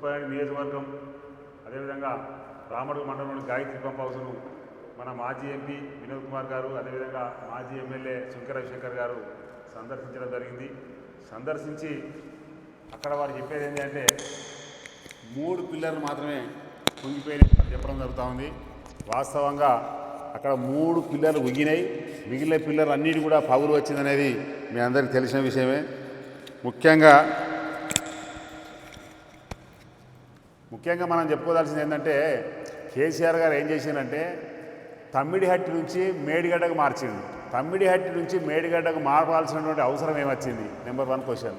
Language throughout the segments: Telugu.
చొప్పనాడి నియోజకవర్గం అదేవిధంగా రామడుగు మండలంలోని గాయత్రి పంప్ హౌస్ను మన మాజీ ఎంపీ వినోద్ కుమార్ గారు అదేవిధంగా మాజీ ఎమ్మెల్యే శంకర రవిశంకర్ గారు సందర్శించడం జరిగింది. సందర్శించి అక్కడ వారు చెప్పేది ఏంటంటే మూడు పిల్లర్లు మాత్రమే కుంగిపోయినాయి చెప్పడం జరుగుతూ ఉంది. వాస్తవంగా అక్కడ మూడు పిల్లర్లు ఉగినాయి మిగిలిన పిల్లర్లు అన్నిటి కూడా పగులు వచ్చిందనేది మీ అందరికీ తెలిసిన విషయమే. ముఖ్యంగా ముఖ్యంగా మనం చెప్పుకోవాల్సింది ఏంటంటే కేసీఆర్ గారు ఏం చేసిందంటే తమ్మిడిహట్టి నుంచి మేడిగడ్డకు మార్చింది తమ్మిడిహట్టి నుంచి మేడిగడ్డకు మారవలసినటువంటి అవసరం ఏమొచ్చింది? నెంబర్ వన్ క్వశ్చన్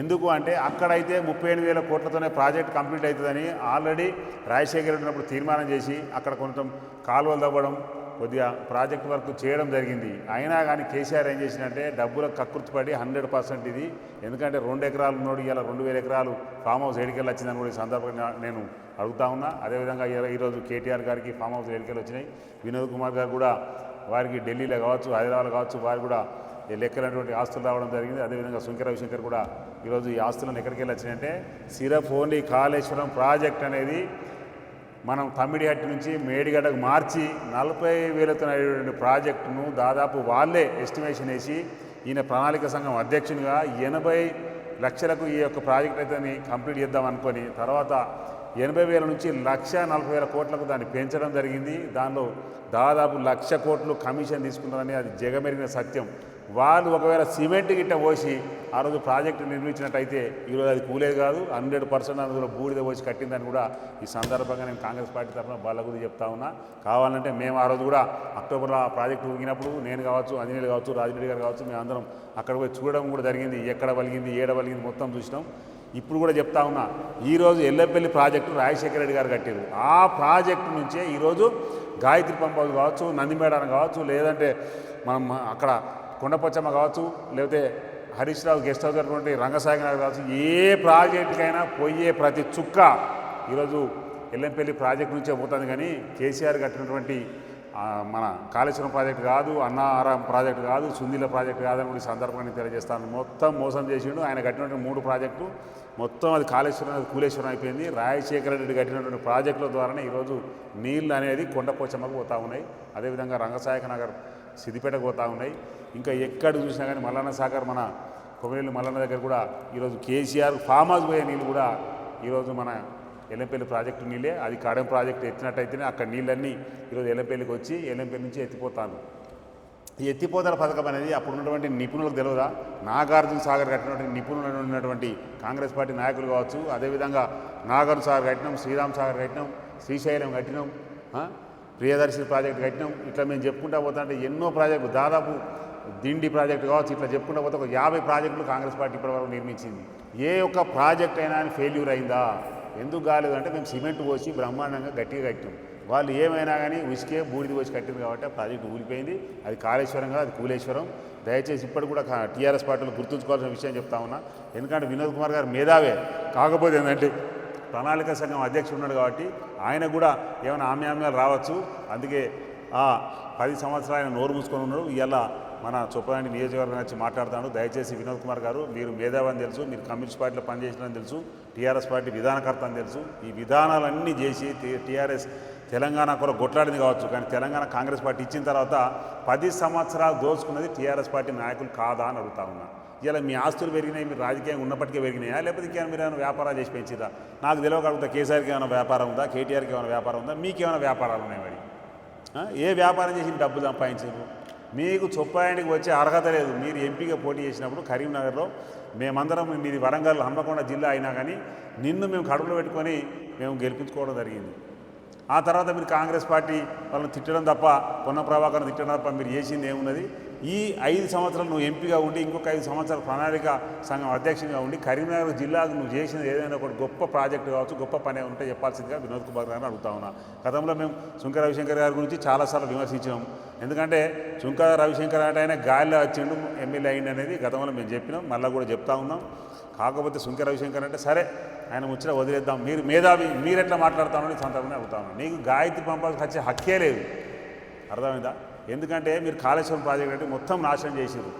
ఎందుకు అంటే అక్కడైతే ముప్పై ఎనిమిది వేల కోట్లతోనే ప్రాజెక్ట్ కంప్లీట్ అవుతుందని ఆల్రెడీ రాజశేఖర్ రెడ్డి ఉన్నప్పుడు తీర్మానం చేసి అక్కడ కొంచెం కాలువలు తవ్వడం కొద్దిగా ప్రాజెక్ట్ వర్క్ చేయడం జరిగింది. అయినా కానీ కేసీఆర్ ఏం చేసినంటే డబ్బులకు కక్కుర్తిపడి హండ్రెడ్ పర్సెంట్ ఇది. ఎందుకంటే రెండు ఎకరాలు ఉన్నోడు ఇలా రెండు వేల ఎకరాలు ఫామ్ హౌస్ ఏడికెళ్ళి వచ్చిందని కూడా ఈ సందర్భంగా నేను అడుగుతా ఉన్నా. అదేవిధంగా ఈరోజు కేటీఆర్ గారికి ఫామ్ హౌస్ ఏడికెళ్ళి వచ్చినాయి. వినోద్ కుమార్ గారు కూడా వారికి ఢిల్లీలో కావచ్చు హైదరాబాద్ కావచ్చు వారు కూడా లెక్కలైనటువంటి ఆస్తులు రావడం జరిగింది. అదేవిధంగా శంకర రవిశంకర్ కూడా ఈరోజు ఈ ఆస్తులను ఎక్కడికి వెళ్ళి వచ్చినాయంటే సిరప్ ఓన్లీ కాళేశ్వరం ప్రాజెక్ట్ అనేది మనం తమ్మిడిహట్టి నుంచి మేడిగడ్డకు మార్చి నలభై వేలతో అయ్యేటువంటి ప్రాజెక్టును దాదాపు వాళ్ళే ఎస్టిమేషన్ వేసి ఈయన ప్రణాళిక సంఘం అధ్యక్షునిగా ఎనభై లక్షలకు ఈ యొక్క ప్రాజెక్ట్ అయితే కంప్లీట్ చేద్దాం అనుకొని తర్వాత ఎనభై వేల నుంచి లక్ష నలభై వేల కోట్లకు దాన్ని పెంచడం జరిగింది. దానిలో దాదాపు లక్ష కోట్లు కమిషన్ తీసుకున్నారని అది జగమెరిగిన సత్యం. వాళ్ళు ఒకవేళ సిమెంట్ గిట్ట పోసి ఆ రోజు ప్రాజెక్టు నిర్మించినట్టయితే ఈరోజు అది కూలేదు కాదు. హండ్రెడ్ పర్సెంట్ అందులో బూడిద పోసి కట్టిందని కూడా ఈ సందర్భంగా నేను కాంగ్రెస్ పార్టీ తరఫున వాళ్ళ గురించి చెప్తా ఉన్నా. కావాలంటే మేము ఆ రోజు కూడా అక్టోబర్లో ఆ ప్రాజెక్టు ఊగినప్పుడు నేను కావచ్చు అంజనీయులు కావచ్చు రాజరెడ్డి గారు కావచ్చు మేము అందరం అక్కడ పోయి చూడడం కూడా జరిగింది. ఎక్కడ వలిగింది ఏడ వలిగింది మొత్తం చూసినాం. ఇప్పుడు కూడా చెప్తా ఉన్నా ఈరోజు ఎల్లపల్లి ప్రాజెక్టు రాజశేఖర రెడ్డి గారు కట్టారు. ఆ ప్రాజెక్టు నుంచే ఈరోజు గాయత్రి పంప్ కావచ్చు నందిమేడారం కావచ్చు లేదంటే మనం అక్కడ కొండపచ్చమ్మ కావచ్చు లేకపోతే హరీష్ రావు గెస్ట్ హౌస్ అటువంటి రంగసాయి గారు కావచ్చు ఏ ప్రాజెక్టుకైనా పోయే ప్రతి చుక్క ఈరోజు ఎల్లంపల్లి ప్రాజెక్టు నుంచే పోతుంది కానీ కేసీఆర్ కట్టినటువంటి మన కాళేశ్వరం ప్రాజెక్టు కాదు అన్నారం ప్రాజెక్టు కాదు సుందిల ప్రాజెక్టు కాదని కూడా సందర్భాన్ని తెలియజేస్తాను. మొత్తం మోసం చేసిండు. ఆయన కట్టినటువంటి మూడు ప్రాజెక్టు మొత్తం అది కాళేశ్వరం అది కూలేశ్వరం అయిపోయింది. రాజశేఖర రెడ్డి కట్టినటువంటి ప్రాజెక్టుల ద్వారానే ఈరోజు నీళ్ళు అనేది కొండపోచమ్మకు పోతా ఉన్నాయి. అదేవిధంగా రంగసాయక నగర్ సిద్దిపేట పోతా ఉన్నాయి. ఇంకా ఎక్కడ చూసినా కానీ మల్లన్న సాగర్ మన కొమరేళ్ళు మల్లన్న దగ్గర కూడా ఈరోజు కేసీఆర్ ఫామ్ హౌస్ పోయే నీళ్ళు కూడా ఈరోజు మన ఎల్లంపల్లి ప్రాజెక్టు నీళ్ళే. అది కాడెం ప్రాజెక్టు ఎత్తినట్టయితేనే అక్కడ నీళ్ళన్నీ ఈరోజు ఎల్లంపల్లికి వచ్చి ఎల్లంపల్లి నుంచి ఎత్తిపోతాను. ఈ ఎత్తిపోతల పథకం అనేది అప్పుడు ఉన్నటువంటి నిపుణులకు తెలియదా నాగార్జున సాగర్ కట్టినటువంటి నిపుణులు ఉన్నటువంటి కాంగ్రెస్ పార్టీ నాయకులు కావచ్చు అదేవిధంగా నాగార్జున సాగర్ కట్టినాం శ్రీరామ్ సాగర్ కట్టినాం శ్రీశైలం కట్టినాం ప్రియదర్శి ప్రాజెక్ట్ కట్టినాం ఇట్లా మేము చెప్పుకుంటా పోతుంటే ఎన్నో ప్రాజెక్టులు దాదాపు దిండి ప్రాజెక్టు కావచ్చు ఇట్లా చెప్పుకుంటా పోతే ఒక యాభై ప్రాజెక్టులు కాంగ్రెస్ పార్టీ ఇప్పటివరకు నిర్మించింది. ఏ ఒక్క ప్రాజెక్ట్ అయినా ఫెయిల్యూర్ అయిందా? ఎందుకు కాలేదు అంటే మేము సిమెంట్ పోసి బ్రహ్మాండంగా గట్టిగా కట్టాం వాళ్ళు ఏమైనా కానీ ఉసికే బూడిది వచ్చి కట్టింది కాబట్టి ప్రాజెక్టు ఊలిపోయింది. అది కాళేశ్వరం కాదు అది కూలేశ్వరం. దయచేసి ఇప్పటి కూడా టీఆర్ఎస్ పార్టీలు గుర్తుంచుకోవాల్సిన విషయం చెప్తా ఉన్నా. ఎందుకంటే వినోద్ కుమార్ గారు మేధావే. కాకపోతే ఏంటంటే ప్రణాళిక సంఘం అధ్యక్షుడు ఉన్నాడు కాబట్టి ఆయన కూడా ఏమైనా ఆమ్యామ్యాలు రావచ్చు. అందుకే ఆ పది సంవత్సరాలు ఆయన నోరు మూసుకొని ఉన్నాడు. ఇవాళ మన చొప్పదాని నియోజకవర్గం వచ్చి మాట్లాడుతాను దయచేసి వినోద్ కుమార్ గారు మీరు మేధావని అని తెలుసు మీరు కమ్యూనిస్ట్ పార్టీలో పనిచేసినని తెలుసు. టీఆర్ఎస్ పార్టీ విధానకర్త అని తెలుసు. ఈ విధానాలన్నీ చేసి టీఆర్ఎస్ తెలంగాణ కూడా కొట్లాడింది కావచ్చు. కానీ తెలంగాణ కాంగ్రెస్ పార్టీ ఇచ్చిన తర్వాత పది సంవత్సరాలు దోచుకున్నది టీఆర్ఎస్ పార్టీ నాయకులు కాదా అని అడుగుతా ఉన్నా. ఇలా మీ ఆస్తులు పెరిగినాయి మీరు రాజకీయంగా ఉన్నప్పటికీ పెరిగినాయా? లేకపోతే ఇంకేమైనా మీరు ఏమైనా వ్యాపారాలు చేసి పెంచిరా నాకు తెలియక కేసీఆర్కి ఏమైనా వ్యాపారం ఉందా? కేటీఆర్కి ఏమైనా వ్యాపారం ఉందా? మీకు ఏమైనా వ్యాపారాలు ఉన్నాయి మరి? ఏ వ్యాపారం చేసి డబ్బులు సంపాదించారు? మీకు చొప్పాయనికి వచ్చే అర్హత లేదు. మీరు ఎంపీగా పోటీ చేసినప్పుడు కరీంనగర్లో మేమందరం మీది వరంగల్ హన్మకొండ జిల్లా అయినా కానీ నిన్ను మేము కడుపులో పెట్టుకొని మేము గెలిపించుకోవడం జరిగింది. ఆ తర్వాత మీరు కాంగ్రెస్ పార్టీ వాళ్ళని తిట్టడం తప్ప పొన్న ప్రభాకర్ని తిట్టడం తప్ప మీరు చేసింది ఏమున్నది? ఈ ఐదు సంవత్సరాలు నువ్వు ఎంపీగా ఉండి ఇంకొక ఐదు సంవత్సరాల ప్రణాళిక సంఘం అధ్యక్షునిగా ఉండి కరీంనగర్ జిల్లాకు నువ్వు చేసిన ఏదైనా ఒకటి గొప్ప ప్రాజెక్టు కావచ్చు గొప్ప పని ఉంటే చెప్పాల్సిందిగా వినోద్ కుమార్ గారిని అడుగుతా ఉన్నా. గతంలో మేము శుంకర రవిశంకర్ గారి గురించి చాలాసార్లు విమర్శించాం ఎందుకంటే శుంకర రవిశంకర్ అంటే ఆయన గాలిలో వచ్చిండు ఎమ్మెల్యే అయింది అనేది గతంలో మేము చెప్పినాం మళ్ళీ కూడా చెప్తా ఉన్నాం. కాకపోతే శుంకర రవిశంకర్ అంటే సరే ఆయన ముచ్చట వదిలేద్దాం మీరు మేధావి మీరు ఎట్లా మాట్లాడతామని సందర్భంగా అడుగుతాను నీకు గాయత్రి పంపాల్సి వచ్చే హక్కే లేదు. అర్థమైందా? ఎందుకంటే మీరు కాళేశ్వరం ప్రాజెక్ట్ అంటే మొత్తం నాశనం చేసారు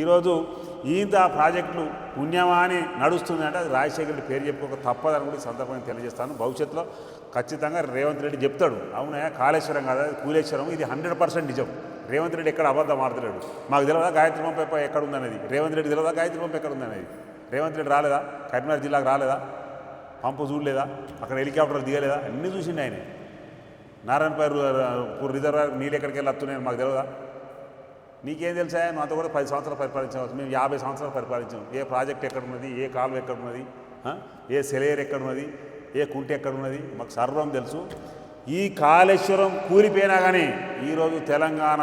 ఈరోజు ఈంత ప్రాజెక్టులు పుణ్యమా అని నడుస్తుంది అంటే అది రాజశేఖర పేరు చెప్పుకోక తప్పదని కూడా ఈ సందర్భంగా తెలియజేస్తాను. భవిష్యత్తులో ఖచ్చితంగా రేవంత్ రెడ్డి చెప్తాడు. అవునా? కాళేశ్వరం కాదా కూలేశ్వరం. ఇది హండ్రెడ్ పర్సెంట్ నిజం. రేవంత్ రెడ్డి ఎక్కడ అబద్ధం ఆడతలేడు. మాకు తెలియదా గాయత్రి పంప ఎక్కడ ఉందనేది రేవంత్ రెడ్డి తెలియదా గాయత్రి పంప ఎక్కడ ఉందనేది? రేవంత్ రెడ్డి రాలేదా? కరీంనగర్ జిల్లాకు రాలేదా? పంపు చూడలేదా? అక్కడ హెలికాప్టర్లు దిగలేదా? అన్నీ చూసిండు ఆయన. నారాయణపేరు రిజర్వాయర్ నీళ్ళు ఎక్కడికి వెళ్ళి వస్తున్నాయని మాకు తెలియదా నీకేం తెలుసా? నువ్వు అంతా కూడా పది సంవత్సరాలు పరిపాలించవచ్చు మేము యాభై సంవత్సరాలు పరిపాలించాం. ఏ ప్రాజెక్ట్ ఎక్కడ ఉన్నది ఏ కాలువ ఎక్కడ ఉన్నది ఏ సెలేర్ ఎక్కడ ఉన్నది ఏ కుంట ఎక్కడ ఉన్నది మాకు సర్వం తెలుసు. ఈ కాళేశ్వరం కూలిపోయినా కానీ ఈరోజు తెలంగాణ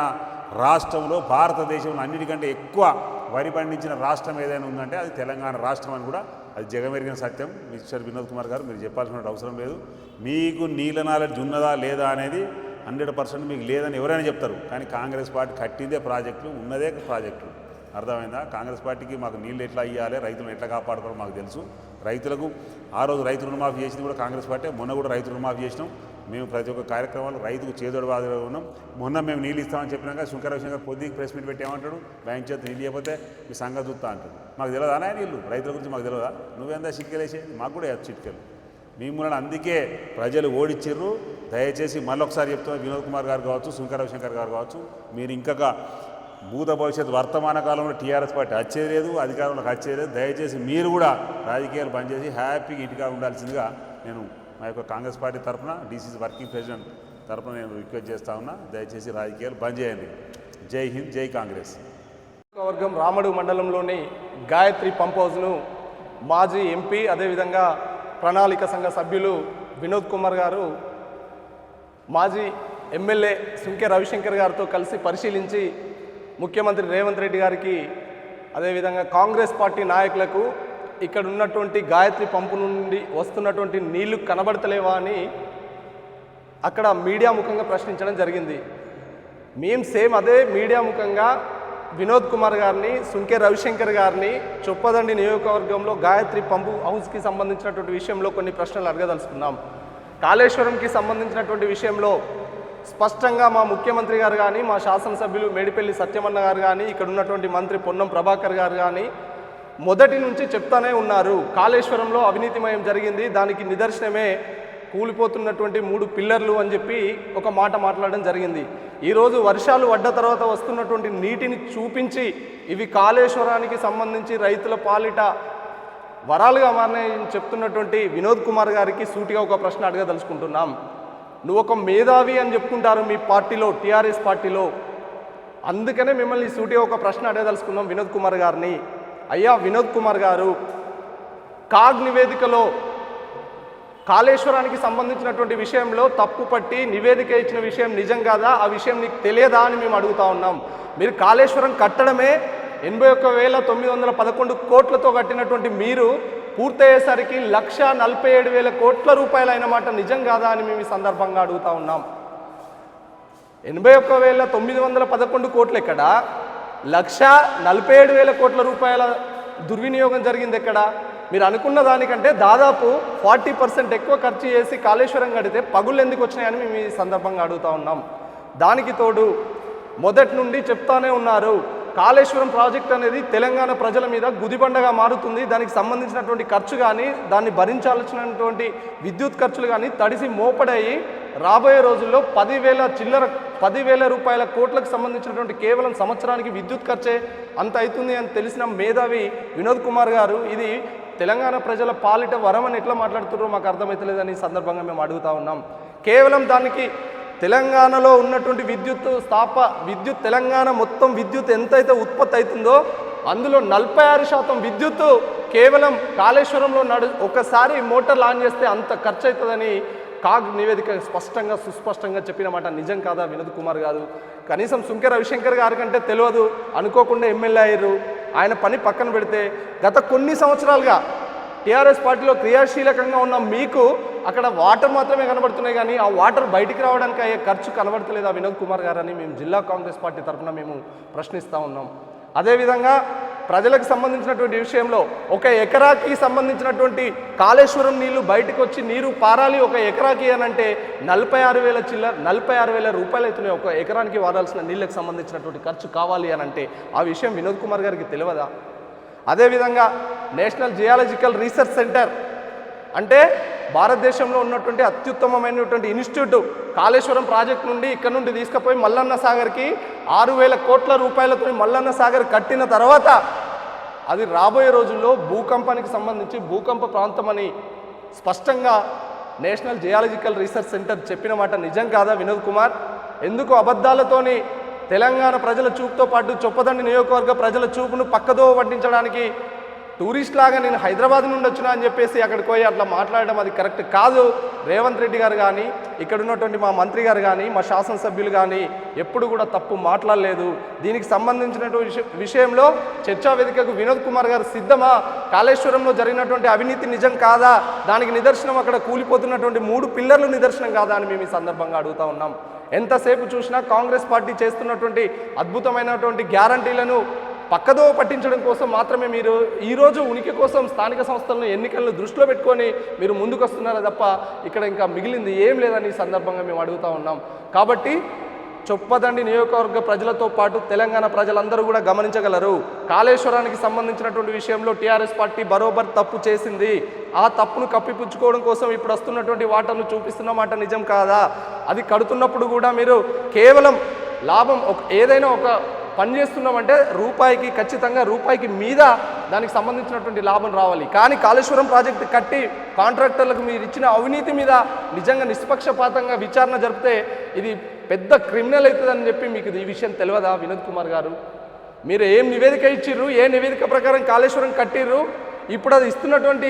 రాష్ట్రంలో భారతదేశంలో అన్నిటికంటే ఎక్కువ వరి పండించిన రాష్ట్రం ఏదైనా ఉందంటే అది తెలంగాణ రాష్ట్రం అని కూడా అది జగమెరిగిన సత్యం. మిస్టర్ వినోద్ కుమార్ గారు మీరు చెప్పాల్సిన అవసరం లేదు. మీకు నీళ్ళ నాలెడ్జ్ ఉన్నదా లేదా అనేది హండ్రెడ్ పర్సెంట్ మీకు లేదని ఎవరైనా చెప్తారు. కానీ కాంగ్రెస్ పార్టీ కట్టిందే ప్రాజెక్టులు ఉన్నదే ప్రాజెక్టులు. అర్థమైందా? కాంగ్రెస్ పార్టీకి మాకు నీళ్ళు ఎట్లా ఇవ్వాలి రైతులను ఎట్లా కాపాడుకోవాలో మాకు తెలుసు. రైతులకు ఆ రోజు రైతు రుణమాఫీ చేసింది కూడా కాంగ్రెస్ పార్టీ మొన్న కూడా రైతు రుణమాఫీ చేసినాం. మేము ప్రతి ఒక్క కార్యక్రమాలు రైతుకు చేదోడు బాధగా ఉన్నాం. మొన్న మేము నీళ్ళు ఇస్తామని చెప్పినాక శంకర శంకర్ పొద్దుకి ప్రెస్ మీట్ పెట్టామంటాడు బ్యాంక్ చేత నీళ్ళు ఇవ్వకపోతే మీ సంగతి చూస్తా అంటాడు. మాకు తెలియదా నాయన నీళ్ళు? రైతుల గురించి మాకు తెలియదా నువ్వేందా చిట్కెలేసేది మాకు కూడా వేయచ్చు చిట్కెలు. మిమ్మల్ని అందుకే ప్రజలు ఓడిచ్చిర్రు. దయచేసి మళ్ళొకసారి చెప్తున్నా వినోద్ కుమార్ గారు కావచ్చు శంకర శంకర్ గారు కావచ్చు మీరు ఇంకొక భూత భవిష్యత్ వర్తమాన కాలంలో టీఆర్ఎస్ పార్టీ వచ్చేది లేదు అధికారంలోకి వచ్చేది లేదు దయచేసి మీరు కూడా రాజకీయాలు పనిచేసి హ్యాపీగా ఇంటిగా ఉండాల్సిందిగా నేను మా యొక్క కాంగ్రెస్ పార్టీ తరఫున డీసీసీ వర్కింగ్ ప్రెసిడెంట్ తరఫున నేను రిక్వెస్ట్ చేస్తా ఉన్నా దయచేసి రాజకీయాలు బంద్ చేయండి. జై హింద్ జై కాంగ్రెస్. వర్గం రామడు మండలంలోని గాయత్రి పంప్ హౌస్ను మాజీ ఎంపీ అదేవిధంగా ప్రణాళిక సంఘ సభ్యులు వినోద్ కుమార్ గారు మాజీ ఎమ్మెల్యే సుంకె రవిశంకర్ గారితో కలిసి పరిశీలించి ముఖ్యమంత్రి రేవంత్ రెడ్డి గారికి అదేవిధంగా కాంగ్రెస్ పార్టీ నాయకులకు ఇక్కడ ఉన్నటువంటి గాయత్రి పంపు నుండి వస్తున్నటువంటి నీళ్ళు కనబడతలేవా అని అక్కడ మీడియా ముఖంగా ప్రశ్నించడం జరిగింది. మేము సేమ్ అదే మీడియా ముఖంగా వినోద్ కుమార్ గారిని సుంకే రవిశంకర్ గారిని చొప్పదండి నియోజకవర్గంలో గాయత్రి పంపు హౌస్కి సంబంధించినటువంటి విషయంలో కొన్ని ప్రశ్నలు అడగదలుచుకున్నాం. కాళేశ్వరంకి సంబంధించినటువంటి విషయంలో స్పష్టంగా మా ముఖ్యమంత్రి గారు కానీ మా శాసనసభ్యులు మేడిపల్లి సత్యమన్న గారు కానీ ఇక్కడ ఉన్నటువంటి మంత్రి పొన్నం ప్రభాకర్ గారు కానీ మొదటి నుంచి చెప్తానే ఉన్నారు. కాళేశ్వరంలో అవినీతిమయం జరిగింది. దానికి నిదర్శనమే కూలిపోతున్నటువంటి మూడు పిల్లర్లు అని చెప్పి ఒక మాట మాట్లాడడం జరిగింది. ఈరోజు వర్షాలు పడ్డ తర్వాత వస్తున్నటువంటి నీటిని చూపించి ఇవి కాళేశ్వరానికి సంబంధించి రైతుల పాలిట వరాలుగా మారినాయని చెప్తున్నటువంటి వినోద్ కుమార్ గారికి సూటిగా ఒక ప్రశ్న అడగదలుచుకుంటున్నాం నువ్వు ఒక మేధావి అని చెప్పుకుంటారు మీ పార్టీలో టీఆర్ఎస్ పార్టీలో. అందుకనే మిమ్మల్ని సూటిగా ఒక ప్రశ్న అడగదలుచుకున్నాం వినోద్ కుమార్ గారిని. అయ్యా వినోద్ కుమార్ గారు కాగ్ నివేదికలో కాళేశ్వరానికి సంబంధించినటువంటి విషయంలో తప్పు పట్టి నివేదిక ఇచ్చిన విషయం నిజం కాదా? ఆ విషయం నీకు తెలియదా అని మేము అడుగుతా ఉన్నాం. మీరు కాళేశ్వరం కట్టడమే ఎనభై ఒక్క వేల తొమ్మిది వందల పదకొండు కోట్లతో కట్టినటువంటి మీరు పూర్తయ్యేసరికి లక్ష నలభై ఏడు వేల కోట్ల రూపాయలు అయిన మాట నిజం కాదా అని మేము ఈ సందర్భంగా అడుగుతా ఉన్నాం. ఎనభై ఒక్క వేల తొమ్మిది వందల పదకొండు కోట్లు ఎక్కడా లక్ష నలభై ఏడు వేల కోట్ల రూపాయల దుర్వినియోగం జరిగింది ఎక్కడ? మీరు అనుకున్న దానికంటే దాదాపు ఫార్టీ పర్సెంట్ ఎక్కువ ఖర్చు చేసి కాళేశ్వరం కడితే పగుళ్ళు ఎందుకు వచ్చినాయని మేము ఈ సందర్భంగా అడుగుతా ఉన్నాం. దానికి తోడు మొదటి నుండి చెప్తానే ఉన్నారు కాళేశ్వరం ప్రాజెక్ట్ అనేది తెలంగాణ ప్రజల మీద గుదిబండగా మారుతుంది దానికి సంబంధించినటువంటి ఖర్చు కానీ దాన్ని భరించాల్సినటువంటి విద్యుత్ ఖర్చులు కానీ తడిసి మోపడయి రాబోయే రోజుల్లో పదివేల చిల్లర పదివేల రూపాయల కోట్లకు సంబంధించినటువంటి కేవలం సంవత్సరానికి విద్యుత్ ఖర్చే అంత అవుతుంది అని తెలిసిన మేధావి వినోద్ కుమార్ గారు ఇది తెలంగాణ ప్రజల పాలిట వరం అని ఎట్లా మాట్లాడుతున్నారో మాకు అర్థమవుతలేదని ఈ సందర్భంగా మేము అడుగుతా ఉన్నాం. కేవలం దానికి తెలంగాణలో ఉన్నటువంటి విద్యుత్ స్థాప విద్యుత్ తెలంగాణ మొత్తం విద్యుత్ ఎంతైతే ఉత్పత్తి అవుతుందో అందులో నలభై ఆరు శాతం విద్యుత్ కేవలం కాళేశ్వరంలో నడు ఒకసారి మోటార్ ఆన్ చేస్తే అంత ఖర్చు అవుతుందని కాగ్ నివేదిక స్పష్టంగా సుస్పష్టంగా చెప్పిన మాట నిజం కాదా? వినోద్ కుమార్ గారు. కనీసం సుంకె రవిశంకర్ గారి కంటే తెలియదు. అనుకోకుండా ఎమ్మెల్యే అయ్యారు. ఆయన పని పక్కన పెడితే గత కొన్ని సంవత్సరాలుగా టీఆర్ఎస్ పార్టీలో క్రియాశీలకంగా ఉన్న మీకు అక్కడ వాటర్ మాత్రమే కనబడుతున్నాయి కానీ ఆ వాటర్ బయటికి రావడానికి అయ్యే ఖర్చు కనబడతలేదు ఆ వినోద్ కుమార్ గారని మేము జిల్లా కాంగ్రెస్ పార్టీ తరఫున మేము ప్రశ్నిస్తూ ఉన్నాం. అదేవిధంగా ప్రజలకు సంబంధించినటువంటి విషయంలో ఒక ఎకరాకి సంబంధించినటువంటి కాళేశ్వరం నీళ్ళు బయటకు వచ్చి నీరు పారాలి ఒక ఎకరాకి అని అంటే నలభై ఆరు వేల చిల్లర నలభై ఆరు వేల రూపాయలు అవుతున్నాయి ఒక ఎకరానికి వాడాల్సిన నీళ్ళకి సంబంధించినటువంటి ఖర్చు కావాలి అని అంటే ఆ విషయం వినోద్ కుమార్ గారికి తెలియదా? అదేవిధంగా నేషనల్ జియాలజికల్ రీసెర్చ్ సెంటర్ అంటే భారతదేశంలో ఉన్నటువంటి అత్యుత్తమమైనటువంటి ఇన్స్టిట్యూట్ కాళేశ్వరం ప్రాజెక్ట్ నుండి ఇక్కడ నుండి తీసుకుపోయి మల్లన్న సాగర్కి ఆరు వేల కోట్ల రూపాయలతో మల్లన్న సాగర్ కట్టిన తర్వాత అది రాబోయే రోజుల్లో భూకంపానికి సంబంధించి భూకంప ప్రాంతం అని స్పష్టంగా నేషనల్ జియాలజికల్ రీసెర్చ్ సెంటర్ చెప్పిన మాట నిజం కాదా వినోద్ కుమార్? ఎందుకు అబద్ధాలతోని తెలంగాణ ప్రజల చూపుతో పాటు చొప్పదండి నియోజకవర్గ ప్రజల చూపును పక్కదో పట్టించడానికి టూరిస్ట్ లాగా నేను హైదరాబాద్ నుండి వచ్చినా అని చెప్పేసి అక్కడికి పోయి అట్లా మాట్లాడడం అది కరెక్ట్ కాదు. రేవంత్ రెడ్డి గారు కానీ ఇక్కడ ఉన్నటువంటి మా మంత్రి గారు కానీ మా శాసనసభ్యులు కానీ ఎప్పుడు కూడా తప్పు మాట్లాడలేదు. దీనికి సంబంధించినటువంటి విషయంలో చర్చా వేదికకు వినోద్ కుమార్ గారు సిద్ధమా? కాళేశ్వరంలో జరిగినటువంటి అవినీతి నిజం కాదా? దానికి నిదర్శనం అక్కడ కూలిపోతున్నటువంటి మూడు పిల్లర్లు నిదర్శనం కాదా అని మేము ఈ సందర్భంగా అడుగుతా ఉన్నాం. ఎంతసేపు చూసినా కాంగ్రెస్ పార్టీ చేస్తున్నటువంటి అద్భుతమైనటువంటి గ్యారంటీలను పక్కదో పట్టించడం కోసం మాత్రమే మీరు ఈరోజు ఉనికి కోసం స్థానిక సంస్థలను ఎన్నికలను దృష్టిలో పెట్టుకొని మీరు ముందుకు వస్తున్నారా తప్ప ఇక్కడ ఇంకా మిగిలింది ఏం లేదని ఈ సందర్భంగా మేము అడుగుతా ఉన్నాం. కాబట్టి చొప్పదండి నియోజకవర్గ ప్రజలతో పాటు తెలంగాణ ప్రజలందరూ కూడా గమనించగలరు. కాళేశ్వరానికి సంబంధించినటువంటి విషయంలో టీఆర్ఎస్ పార్టీ బరోబర్ తప్పు చేసింది. ఆ తప్పును కప్పిపుచ్చుకోవడం కోసం ఇప్పుడు వస్తున్నటువంటి వాటను చూపిస్తున్న మాట నిజం కాదా? అది కడుతున్నప్పుడు కూడా మీరు కేవలం లాభం ఒక ఏదైనా ఒక పని చేస్తున్నామంటే రూపాయికి ఖచ్చితంగా రూపాయికి మీద దానికి సంబంధించినటువంటి లాభం రావాలి. కానీ కాళేశ్వరం ప్రాజెక్టు కట్టి కాంట్రాక్టర్లకు మీరు ఇచ్చిన అవినీతి మీద నిజంగా నిష్పక్షపాతంగా విచారణ జరిపితే ఇది పెద్ద క్రిమినల్ అవుతుందని చెప్పి మీకు ఇది ఈ విషయం తెలియదా వినోద్ కుమార్ గారు? మీరు ఏం నివేదిక ఇచ్చిర్రు? ఏ నివేదిక ప్రకారం కాళేశ్వరం కట్టిర్రు? ఇప్పుడు అది ఇస్తున్నటువంటి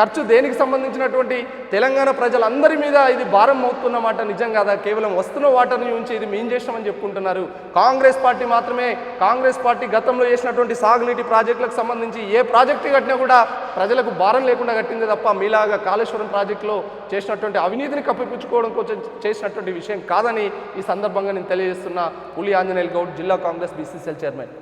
ఖర్చు దేనికి సంబంధించినటువంటి తెలంగాణ ప్రజలందరి మీద ఇది భారం అవుతున్నమాట నిజం కాదా? కేవలం వస్తున్న వాటర్ని ఉంచి ఇది మేం చేసినామని చెప్పుకుంటున్నారు. కాంగ్రెస్ పార్టీ మాత్రమే కాంగ్రెస్ పార్టీ గతంలో చేసినటువంటి సాగునీటి ప్రాజెక్టులకు సంబంధించి ఏ ప్రాజెక్టు కట్టినా కూడా ప్రజలకు భారం లేకుండా కట్టింది తప్ప మీలాగా కాళేశ్వరం ప్రాజెక్టులో చేసినటువంటి అవినీతిని కప్పిపుచ్చుకోవడం కోసం చేసినటువంటి విషయం కాదని ఈ సందర్భంగా నేను తెలియజేస్తున్న పులి ఆంజనేయులు గౌడ్ జిల్లా కాంగ్రెస్ బీసీసీఎల్ చైర్మన్.